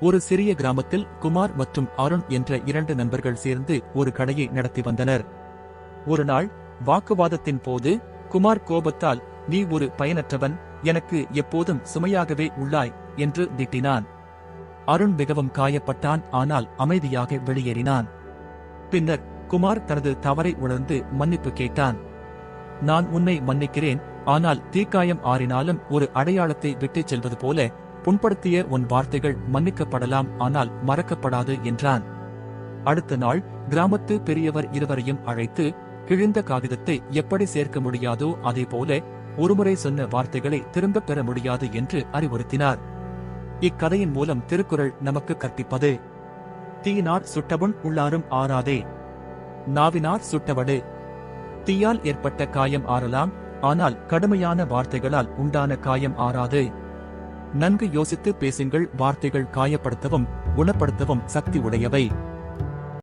ஒரு சிறிய கிராமத்தில் குமார் மற்றும் அருண் என்ற இரண்டு நண்பர்கள் சேர்ந்து ஒரு கடையை நடத்தி வந்தனர். ஒரு நாள் வாக்குவாதத்தின் போது குமார் கோபத்தால் நீ ஒரு பயனற்றவன் எனக்கு எப்போதும் சுமையாகவே உள்ளாய் என்று திட்டினான். அருண் மிகவும் காயப்பட்டான் ஆனால் அமைதியாக வெளியேறினான். பின்னர் குமார் தனது தவறை உணர்ந்து மன்னிப்பு கேட்டான். நான் உன்னை மன்னிக்கிறேன் ஆனால் தீக்காயம் ஆறினாலும் ஒரு அடையாளத்தை விட்டுச் செல்வது போல புண்படுத்திய உன் வார்த்தைகள் மன்னிக்கப்படலாம் ஆனால் மறக்கப்படாது என்றான். அடுத்த நாள் கிராமத்து பெரியவர் இருவரையும் அழைத்து கிழிந்த காகிதத்தை எப்படி சேர்க்க முடியாதோ அதே போல ஒருமுறை சொன்ன வார்த்தைகளை திரும்பப் பெற முடியாது என்று அறிவுறுத்தினார். இக்கதையின் மூலம் திருக்குறள் நமக்கு கற்பிப்பது. தீயினார் சுட்டவன் உள்ளாரும் ஆறாதே. நாவினார் சுட்டவடு தீயால் ஏற்பட்ட காயம் ஆறலாம் ஆனால் கடுமையான வார்த்தைகளால் உண்டான காயம் ஆறாது. நன்கு யோசித்து பேசுங்கள் வார்த்தைகள் காயப்படுத்தவும் குணப்படுத்தவும் சக்தி உடையவை.